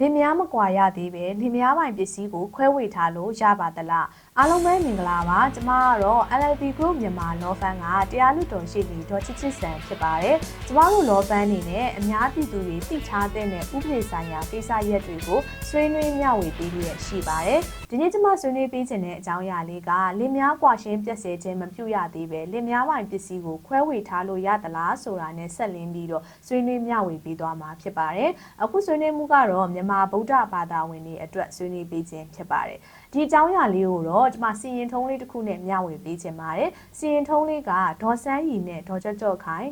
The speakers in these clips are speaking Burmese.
လင်မယားမကွာရသေးပဲလင်မယားပိုင်ပစ္စည်းကိုခွဲဝေထားလို့ရပါသလား အားလုံးပဲမင်္ဂလာပါကျမကတော့ LLB Group မြန်မာ Law Firm ကတရားလူတော်ရှိသူဒေါ်ချစ်ချစ်စံဖြစ်ပါတယ်ကျမတို့ Law Firm အနေနဲ့အများပြည်သူတွေသိထားတဲ့ဥပဒေဆိုင်ရာကိစ္စရပ်တွေကိုဆွေးနွေးမျှဝေပေးရရှိပါတယ်ဒီနေ့ကျမဆွေးနွေးပေးခြင်းတဲ့အကြောင်းအရာလေးကလင်မယားကွာရှင်းပြည့်စဲခြင်းမပြုရသေးပဲလင်မယားပိုင်ပစ္စည်းကိုခွဲဝေထားလို့ရသလားဆိုတာနဲ့ဆက်လင်းပြီးတော့ဆွေးနွေးမျှဝေပေးသွားမှာဖြစ်ပါတယ်အခုဆွေးနွေးမှုကတော့မြန်မာဗုဒ္ဓဘာသာဝင်တွေအတွက်ဆွေးနွေးပေးခြင်းဖြစ်ပါတယ်ဒီအကြောင်းအရာလေးကိုတော့ကျွန်မစီရင်ထုံးလေးတစ်ခုနဲ့မျှဝေပေးခြင်းပါတယ်စီရင်ထုံးလေးကဒေါ်စန်းရီနဲ့ဒေါ်ကြော့ကြော့ခိုင်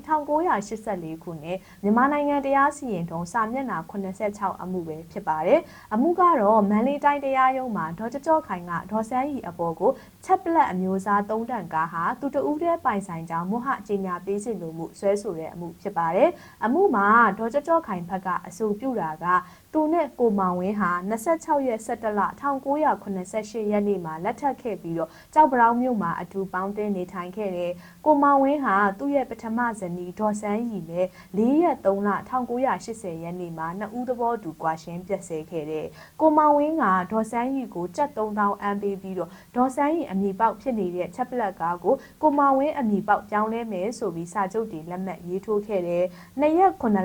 1984ခုနှစ်မြန်မာနိုင်ငံတရားစီရင်ထုံးစာမျက်နှာ86အမှုပဲဖြစ်ပါတယ်အမှုကတော့မန္တလေးတိုင်းတရားရုံးမှာဒေါ်ကြော့ကြော့ခိုင်ကဒေါ်စန်းရီအပေါ်ကိုချက်ပလက်အမျိုးအစား၃တန်ကားဟာသူတဦးတည်းပိုင်ဆိုင်ကြောင်းမုဟအကြေညာပေးခြင်းလို့မှုဆွဲဆိုတဲ့အမှုဖြစ်ပါတယ်အမှုမှာဒေါ်ကြော့ကြော့ခိုင်ဘက်ကအဆိုပြုတာကသူနဲ့ကိုမောင်ဝင်းဟာ26ရက်17လ1988ရက်နေ့မှာလက်ထပ်ခဲ့ပြီးတော့ကြောက်ပရောင်းမြို့မှာအတူပေါင်းတင်နေထိုင်ခဲ့တယ်။ကိုမောင်ဝင်းဟာသူ့ရဲ့ပထမဇနီးဒေါ်စန်းရီနဲ့၄ရက်3လ1980ရက်နေ့မှာနှစ်ဦးသဘောတူကွာရှင်းပြည့်စဲခဲ့တယ်။ကိုမောင်ဝင်းကဒေါ်စန်းရီကိုကြက်3000အမ်းပေးပြီးတော့ဒေါ်စန်းရီအမိပေါက်ဖြစ်နေတဲ့ချက်ပလက်ကားကိုကိုမောင်ဝင်းအမိပေါက်ပြောင်းလဲမယ်ဆိုပြီးစာချုပ်တွေလက်မှတ်ရေးထိုးခဲ့တယ်။နှစ်ရက်9လ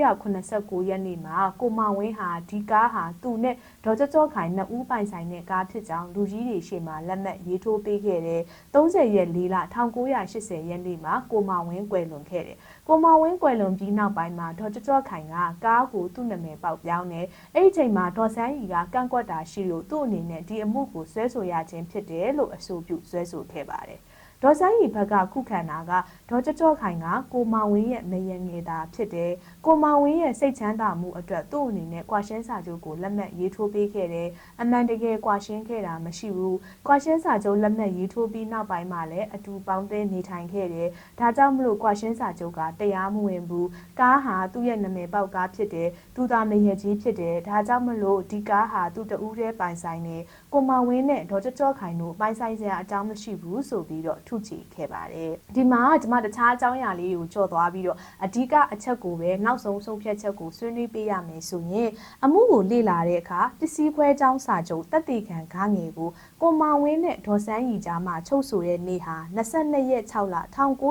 1989ရက်နေ့မှာကိုမောင်ဝင်းဟာဒီကားဟာသူနဲ့ဒေါ်ကျော်ကျော်ခိုင်နှစ်ဦးပိုင်ဆိုင်တဲ့ကားဖြစ်ကြောင်းလူကြီးတွေရှေ့မှာလက်မှတ်ရေးထိုးပေးခဲ့တယ်။30ရက်4လ1980ရက်နေ့မှာကိုမောင်ဝင်းကွယ်လွန်ခဲ့တယ်။ကိုမောင်ဝင်းကွယ်လွန်ပြီးနောက်ပိုင်းမှာဒေါ်ကျော်ကျော်ခိုင်ကကားကိုသူ့နာမည်ပေါက်ပြောင်းတယ်။အဲ့ဒီချိန်မှာဒေါ်ဆန်းရီကကန့်ကွက်တာရှိလို့သူ့အနေနဲ့ဒီအမှုကိုဆွဲဆိုရခြင်းဖြစ်တယ်လို့အဆိုပြုဆွဲဆိုခဲ့ပါတယ်။ ဒေါ်ဆိုင်ရီဘက်ကခုခံတာကဒေါ်ကြကြော့ခိုင်ကကိုမောင်ဝင်းရဲ့မယံငယ်တာဖြစ်တယ်။ကိုမောင်ဝင်းရဲ့စိတ်ချမ်းသာမှုအတွက်သူ့အနေနဲ့ကွာရှင်းစာချုပ်ကိုလက်မှတ်ရေးထိုးပေးခဲ့တယ်။အမှန်တကယ်ကွာရှင်းခဲ့တာမရှိဘူး။ကွာရှင်းစာချုပ်လက်မှတ်ရေးထိုးပြီးနောက်ပိုင်းမှာလည်းအတူပေါင်းသင်းနေထိုင်ခဲ့တယ်။ဒါကြောင့်မလို့ကွာရှင်းစာချုပ်ကတရားမဝင်ဘူး။ကားဟာသူ့ရဲ့နာမည်ပေါက်ကားဖြစ်တယ်။သူသာမယံကြီးဖြစ်တယ်။ဒါကြောင့်မလို့ဒီကားဟာသူ့တူးတဲ့ပိုင်ဆိုင်နေကိုမောင်ဝင်းနဲ့ဒေါ်ကြကြော့ခိုင်တို့ပိုင်ဆိုင်စရာအကြောင်းမရှိဘူးဆိုပြီးတော့ထုချေခဲ့ပါတယ်ဒီမှာကျွန်မတခြားအကြောင်းအရာလေးတွေကိုကြော်သွားပြီးတော့အဓိကအချက်ကိုပဲနောက်ဆုံးဆုံးဖြတ်ချက်ကိုဆွေးနွေးပေးရမယ်ဆိုရင်အမှုကိုလေ့လာတဲ့အခါပစ္စည်းခွဲကြောင်းစာချုပ်တက်တေခံကားငယ်ကိုကိုမောင်ဝင်းနဲ့ဒေါ်စန်းရီကြားမှာချုပ်ဆိုတဲ့နေ့ဟာ22ရက်6လ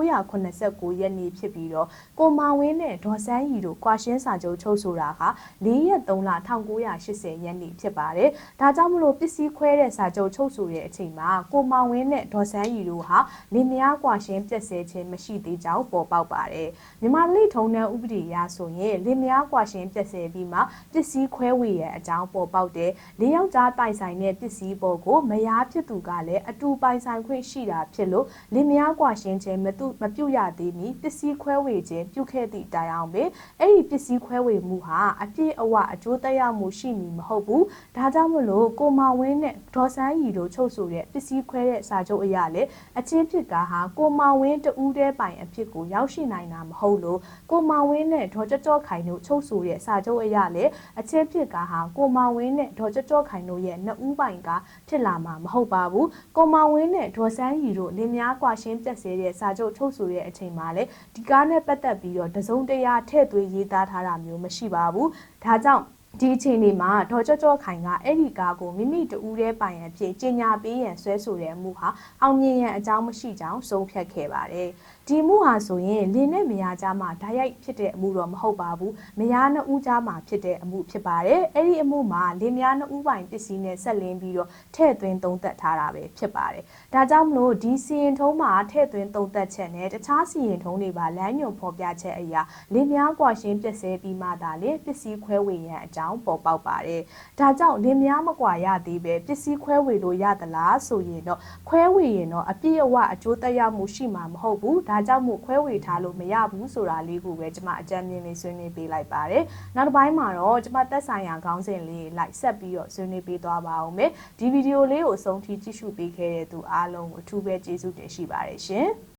1989ရက်နေ့ဖြစ်ပြီးတော့ကိုမောင်ဝင်းနဲ့ဒေါ်စန်းရီတို့ကွာရှင်းစာချုပ်ချုပ်ဆိုတာဟာ4ရက်3လ1980ရက်နေ့ဖြစ်ပါတယ်ဒါကြောင့်မလို့ပစ္စည်းခွဲတဲ့စာချုပ်ချုပ်ဆိုတဲ့အချိန်မှာကိုမောင်ဝင်းနဲ့ဒေါ်စန်းရီတို့ဟာလင်မယားကွာရှင်းပြည့်စဲခြင်းမရှိသေးကြောင်းပေါ်ပေါက်ပါတယ်မြန်မာလိထုံတဲ့ဥပဒေအရဆိုရင်လင်မယားကွာရှင်းပြည့်စဲပြီးမှပစ္စည်းခွဲဝေရအကြောင်းပေါ်ပေါက်တယ်လေးယောက်ျားတိုင်ဆိုင်တဲ့ပစ္စည်းပေါ်ကိုမယားဖြစ်သူကလည်းအတူပိုင်ဆိုင်ခွင့်ရှိတာဖြစ်လို့လင်မယားကွာရှင်းခြင်းမတူမပြုတ်ရသေးမီပစ္စည်းခွဲဝေခြင်းပြုခဲ့သည့်တိုင်အောင်ပဲအဲ့ဒီပစ္စည်းခွဲဝေမှုဟာအပြည့်အဝအကျိုးသက်ရောက်မှုရှိမည်မဟုတ်ဘူးဒါကြောင့်မလို့ကိုမောင်ဝင်းနဲ့ဒေါ်စန်းရီတို့ချုပ်ဆိုတဲ့ပစ္စည်းခွဲတဲ့စာချုပ်အရာလေအချချင်းဖြစ်ကာဟာကိုမောင်ဝင်းတူးတဲပိုင်အဖြစ်ကိုရောက်ရှိနိုင်တာမဟုတ်လို့ကိုမောင်ဝင်းနဲ့ဒေါ်ကြော့ကြော့ခိုင်တို့ချုပ်ဆိုရဲ့စာချုပ်အရလည်းအချင်းဖြစ်ကာဟာကိုမောင်ဝင်းနဲ့ဒေါ်ကြော့ကြော့ခိုင်တို့ရဲ့နှစ်ဦးပိုင်ကဖြစ်လာမှာမဟုတ်ပါဘူးကိုမောင်ဝင်းနဲ့ဒေါ်စန်းရီတို့လင်းများကွာရှင်းပြက်စဲတဲ့စာချုပ်ချုပ်ဆိုရဲ့အချိန်မှာလည်းဒီကားနဲ့ပတ်သက်ပြီးတော့တစုံတရာထည့်သွင်းရေးသားထားတာမျိုးမရှိပါဘူးဒါကြောင့် ဒီအချိန်လေးမှာဒေါ်ကြော့ကြော့ခိုင်ကအဲ့ဒီကားကိုမိမိတူးတဲ့ပိုင်ရန်ဖြစ်ကြီးညာပေးရန်ဆွဲဆိုတဲ့အမှုဟာအောင်မြင်ရန်အကြောင်းမရှိကြောင်းဆုံးဖြတ်ခဲ့ပါတယ်။ဒီမှုဟာဆိုရင်လင်းနဲ့မယားကြားမှာဓာတ်ရိုက်ဖြစ်တဲ့အမှုတော့မဟုတ်ပါဘူး။မယားနှစ်ဦးကြားမှာဖြစ်တဲ့အမှုဖြစ်ပါတယ်။အဲ့ဒီအမှုမှာလင်းမယားနှစ်ဦးပိုင်ပစ္စည်းနဲ့ဆက်လင်းပြီးတော့ထည့်သွင်းသုံးသပ်ထားတာပဲဖြစ်ပါတယ်။ဒါကြောင့်မလို့ဒီစီရင်ထုံးမှာထည့်သွင်းသုံးသပ်ချက်နဲ့တခြားစီရင်ထုံးတွေပါလမ်းညွန်ဖော်ပြချက်အရာလင်းများကွာရှင်းပြည့်စဲပြီးမှသာလေပစ္စည်းခွဲဝေရန်အကြောင်းပေါ်ပေါက်ပါတယ်။ဒါကြောင့်လင်းများမကွာရသေးပဲပစ္စည်းခွဲဝေလို့ရသလားဆိုရင်တော့ခွဲဝေရင်တော့အပြည့်အဝအကျိုးသက်ရောက်မှုရှိမှာမဟုတ်ဘူး။ဒါကြောင့်မို့ခွဲဝေထားလို့မရဘူးဆိုတာလေးကိုပဲကျွန်မအကြံဉာဏ်လေးဆွေးနွေးပေးလိုက်ပါတယ်။နောက်တစ်ပိုင်းမှာတော့ကျွန်မသက်ဆိုင်ရာခေါင်းစဉ်လေးလိုက်ဆက်ပြီးတော့ဆွေးနွေးပေးသွားပါဦးမယ်။ဒီဗီဒီယိုလေးကိုအဆုံးထိကြည့်ရှုပေးခဲ့တဲ့သူအားလုံးကိုအထူးပဲကျေးဇူးတင်ရှိပါတယ်ရှင်။